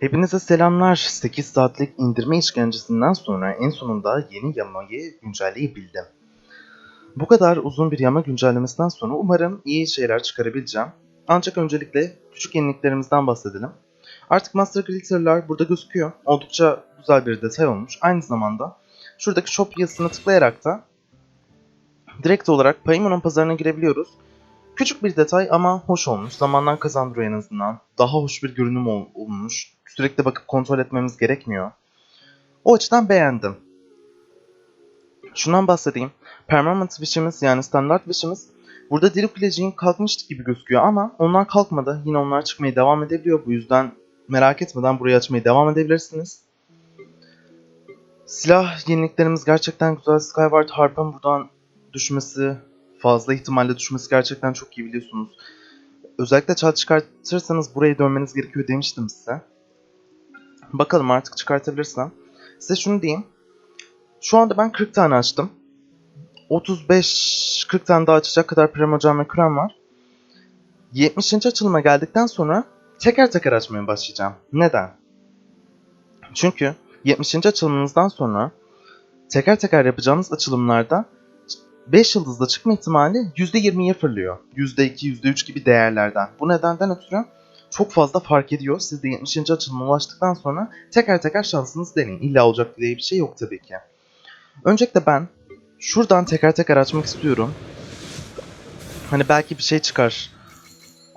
Hepinize selamlar. 8 saatlik indirme işkencesinden sonra en sonunda yeni yamayı güncelleyebildim. Bu kadar uzun bir yama güncellemesinden sonra umarım iyi şeyler çıkarabileceğim. Ancak öncelikle küçük yeniliklerimizden bahsedelim. Artık Master Glitter'lar burada gözüküyor. Oldukça güzel bir detay olmuş. Aynı zamanda şuradaki shop yazısına tıklayarak da direkt olarak Paimon pazarına girebiliyoruz. Küçük bir detay ama hoş olmuş. Zamandan kazandırıyor en azından. Daha hoş bir görünüm ol- olmuş. Sürekli bakıp kontrol etmemiz gerekmiyor. O açıdan beğendim. Şundan bahsedeyim. Permanent Wish'imiz yani standart Wish'imiz burada Diri Kuleci'nin kalkmıştı gibi gözüküyor ama onlar kalkmadı. Yine onlar çıkmaya devam edebiliyor. Bu yüzden merak etmeden burayı açmaya devam edebilirsiniz. Silah yeniliklerimiz gerçekten güzel. Skyward Harp'ın buradan düşmesi, fazla ihtimalle düşmesi gerçekten çok iyi biliyorsunuz. Özellikle çat çıkartırsanız buraya dönmeniz gerekiyor demiştim size. Bakalım artık çıkartabilirsem. Size şunu diyeyim. Şu anda ben 40 tane açtım. 35-40 tane daha açacak kadar Primogen ve Krem var. 70. açılıma geldikten sonra teker teker açmaya başlayacağım. Neden? Çünkü 70. açılımınızdan sonra teker teker yapacağınız açılımlarda 5 yıldızda çıkma ihtimali %20'ye fırlıyor. %2, %3 gibi değerlerden. Bu nedenden ötürü çok fazla fark ediyor. Siz de 70. açılıma ulaştıktan sonra teker teker şansınızı deneyin. İlla olacak diye bir şey yok tabii ki. Öncelikle ben şuradan teker teker açmak istiyorum. Hani belki bir şey çıkar.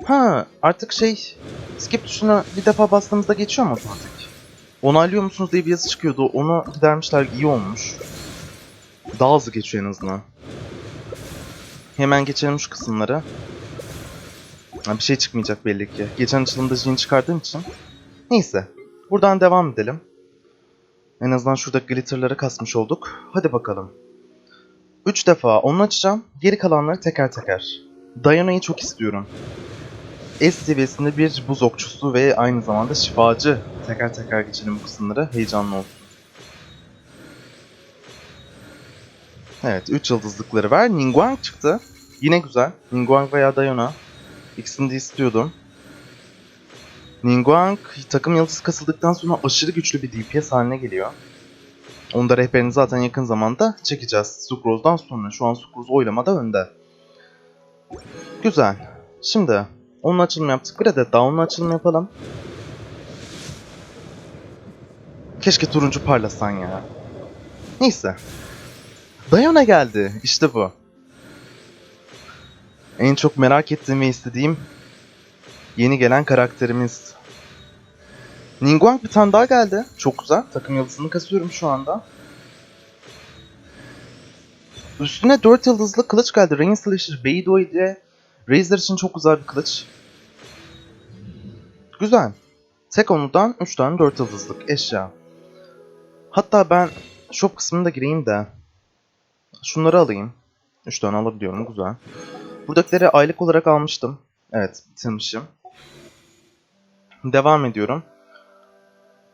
Ha artık şey skip tuşuna bir defa bastığımızda geçiyor mu otomatik? Onaylıyor musunuz diye bir yazı çıkıyordu. Onu gidermişler iyi olmuş. Daha hızlı geçiyor en azından. Hemen geçelim şu kısımları. Ha, bir şey çıkmayacak belli ki. Geçen açılımda Jin çıkardığım için. Neyse. Buradan devam edelim. En azından şurada glitterları kasmış olduk. Hadi bakalım. 3 defa onu açacağım. Geri kalanları teker teker. Diana'yı çok istiyorum. S seviyesinde bir buz okçusu ve aynı zamanda şifacı. Teker teker geçelim bu kısımları. Heyecanlı olsun. Evet 3 yıldızlıkları ver. Ningguang çıktı. Yine güzel. Ningguang veya Diana. İkisini de istiyordum. Ningguang takım yıldızı kasıldıktan sonra aşırı güçlü bir DPS haline geliyor. Onu da rehberini zaten yakın zamanda çekeceğiz. Sucrose'dan sonra. Şu an Sucrose oylamada önde. Güzel. Şimdi onun açılımı yaptık. Bir adet daha onun açılımı yapalım. Keşke turuncu parlasan ya. Neyse. Diana geldi. İşte bu. En çok merak ettiğim ve istediğim yeni gelen karakterimiz. Ningguang bir tane daha geldi. Çok güzel. Takım yıldızını kasıyorum şu anda. Üstüne 4 yıldızlı kılıç geldi. Rain Slasher Beidou ile Razer için çok güzel bir kılıç. Güzel. Tek onudan 3 tane 4 yıldızlık eşya. Hatta ben shop kısmına da gireyim de Şunları alayım. 3 tane alabiliyorum. Güzel. Buradakileri aylık olarak almıştım. Evet. Bitirmişim. Devam ediyorum.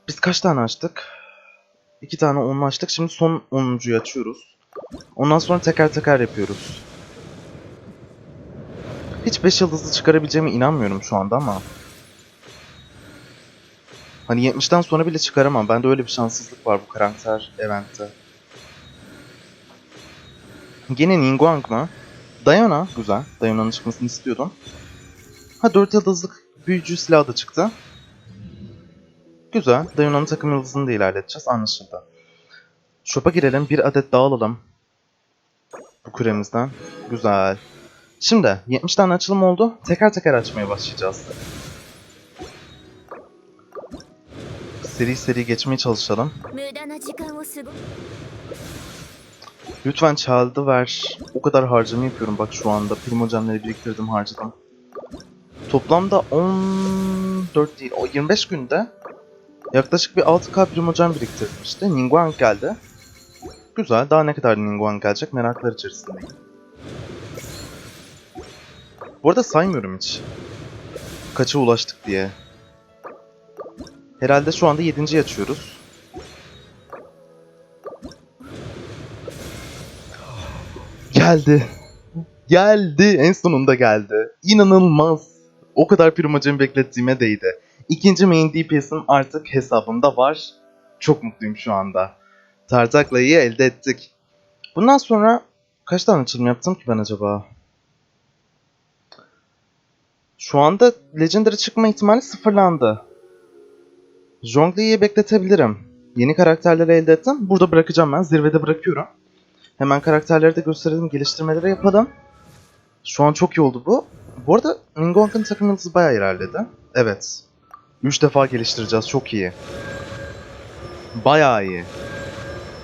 Biz kaç tane açtık? 2 tane 10 açtık. Şimdi son 10'uncuyu açıyoruz. Ondan sonra teker teker yapıyoruz. Hiç 5 yıldızlı çıkarabileceğime inanmıyorum şu anda ama. Hani 70'ten sonra bile çıkaramam. Bende öyle bir şanssızlık var bu karakter eventte. Gene Ningguang mı? Diana güzel. Diana'nın çıkmasını istiyordum. Ha 4 yıldızlık büyücü silahı da çıktı. Güzel. Diana'nın takım yıldızını da ilerleteceğiz. Anlaşıldı. Shop'a girelim. Bir adet daha alalım. Bu küremizden. Güzel. Şimdi 70 tane açılım oldu. Teker teker açmaya başlayacağız. Seri seri geçmeye çalışalım. Lütfen Child'ı ver. O kadar harcama yapıyorum bak şu anda. Primocemleri biriktirdim harcadan. Toplamda 14 değil, 25 günde yaklaşık bir 6k primocem biriktirdim işte. Ningguang geldi. Güzel, daha ne kadar Ningguang gelecek meraklar içerisindeyim. Bu arada saymıyorum hiç. Kaça ulaştık diye. Herhalde şu anda 7. açıyoruz. Geldi. Geldi. En sonunda geldi. İnanılmaz. O kadar primacemi beklettiğime değdi. İkinci main DPS'im artık hesabımda var. Çok mutluyum şu anda. Tartakla'yı elde ettik. Bundan sonra kaç tane açılım yaptım ki ben acaba? Şu anda Legendary çıkma ihtimali sıfırlandı. Zhongli'yi bekletebilirim. Yeni karakterleri elde ettim. Burada bırakacağım ben. Zirvede bırakıyorum. Hemen karakterleri de gösterelim. Geliştirmeleri yapalım. Şu an çok iyi oldu bu. Bu arada Ningguang'ın takım yıldızı bayağı ilerledi. Evet. 3 defa geliştireceğiz. Çok iyi. Bayağı iyi.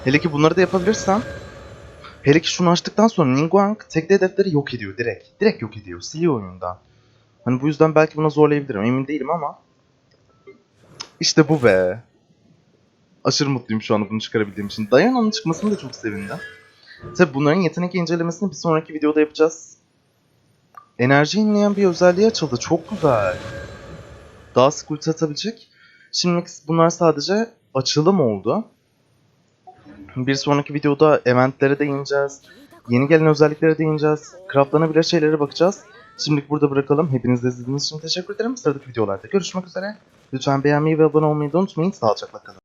Hele ki bunları da yapabilirsem. Hele ki şunu açtıktan sonra Ningguang tekli hedefleri yok ediyor direkt. Direkt yok ediyor. Siliyor oyundan. Hani bu yüzden belki buna zorlayabilirim. Emin değilim ama. İşte bu be. Aşırı mutluyum şu anda bunu çıkarabildiğim için. Diana'nın çıkmasını da çok sevindim. Tabi bunların yetenek incelemesini bir sonraki videoda yapacağız. Enerji inleyen bir özelliği açıldı. Çok güzel. Daha sık ulti atabilecek. Şimdi bunlar sadece açılım oldu. Bir sonraki videoda eventlere değineceğiz. Yeni gelen özelliklere değineceğiz. Craftlanabilir şeylere bakacağız. Şimdilik burada bırakalım. Hepiniz de izlediğiniz için teşekkür ederim. Sıradaki videolarda görüşmek üzere. Lütfen beğenmeyi ve abone olmayı da unutmayın. Sağlıcakla kalın.